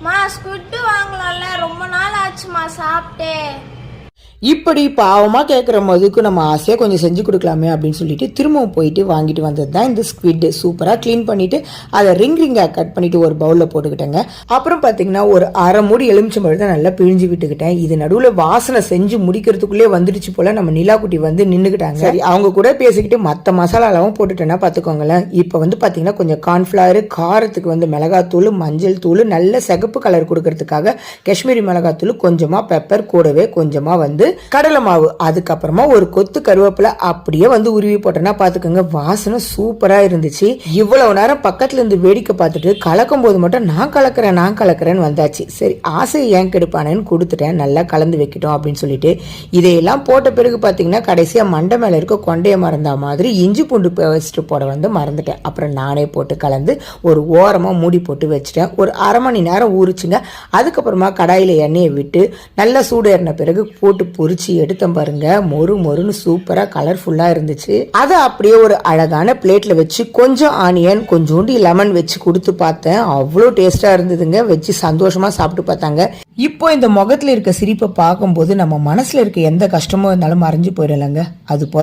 மா ஸ்குட்டு வாங்கலாம்ல. ரொம்ப நாள் ஆச்சுமா சாப்பிட்டே. இப்படி பாவமாக கேட்குற மதுக்கு நம்ம ஆசையாக கொஞ்சம் செஞ்சு கொடுக்கலாமே அப்படின்னு சொல்லிட்டு திரும்பவும் போயிட்டு வாங்கிட்டு வந்தது தான் இந்த ஸ்குவிட் சூப்பராக க்ளீன் பண்ணிட்டு அதை ரிங் ரிங்காக கட் பண்ணிட்டு ஒரு பவுலில் போட்டுக்கிட்டேங்க. அப்புறம் பார்த்தீங்கன்னா ஒரு அரை மூடி எலுமிச்சம்பழம் தான் நல்லா பிழிஞ்சு விட்டுக்கிட்டேன். இது நடுவில் வாசனை செஞ்சு முடிக்கிறதுக்குள்ளே வந்துடுச்சு போல நம்ம நிலாக்குட்டி வந்து நின்றுக்கிட்டாங்க சரி. அவங்க கூட பேசிக்கிட்டு மற்ற மசாலாலாம் போட்டுட்டேன்னா பார்த்துக்கோங்களேன் இப்போ வந்து பார்த்தீங்கன்னா கொஞ்சம் கார்ன்ஃப்ளவர் காரத்துக்கு வந்து மிளகாத்தூள் மஞ்சள் தூள் நல்ல சிகப்பு கலர் கொடுக்கறதுக்காக காஷ்மீரி மிளகாத்தூள் கொஞ்சமாக பெப்பர் கூடவே கொஞ்சமாக வந்து கடலை மாவு அதுக்கப்புறமா ஒரு கொத்து கருவேப்பிலை அப்படியே வந்து உருவி போட்டேன்னா பார்த்துக்கோங்க வாசனை சூப்பராக இருந்துச்சு. இவ்வளவு நேரம் பக்கத்துல இருந்து வேடிக்கை பார்த்துட்டு கலக்கும் போது மட்டும் நான் கலக்கிறேன் நான் கலக்கிறேன்னு வந்தாச்சு. சரி ஆசை ஏன் கெடுப்பானேன்னு கொடுத்துட்டேன் நல்லா கலந்து வைக்கட்டும் அப்படின்னு சொல்லிட்டு. இதையெல்லாம் போட்ட பிறகு பார்த்தீங்கன்னா கடைசியாக மண்டை மேலே இருக்க கொண்டைய மறந்தா மாதிரி இஞ்சி பூண்டு பேஸ்ட் போட வந்து மறந்துட்டேன். அப்புறம் நானே போட்டு கலந்து ஒரு ஓரமாக மூடி போட்டு வச்சுட்டேன். ஒரு அரை மணி நேரம் ஊறிச்சுங்க. அதுக்கப்புறமா கடாயில் எண்ணெயை விட்டு நல்லா சூடு ஏறின பிறகு போட்டு பொறிச்சு எடுத்தேன் பாருங்க. மொறு மொறுன்னு சூப்பராக கலர்ஃபுல்லாக இருந்துச்சு. அதை அப்படியே ஒரு அழகான பிளேட்டில் வச்சு கொஞ்சம் ஆனியன் கொஞ்சோண்டு லெமன் வச்சு கொடுத்து பார்த்தேன். அவ்வளோ டேஸ்ட்டாக இருந்ததுங்க. வச்சு சந்தோஷமாக சாப்பிட்டு பார்த்தாங்க. இப்போ இந்த முகத்தில் இருக்க சிரிப்பை பார்க்கும்போது நம்ம மனசில் இருக்க எந்த கஷ்டமும் இருந்தாலும் மறைஞ்சு போயிடலங்க. அது போ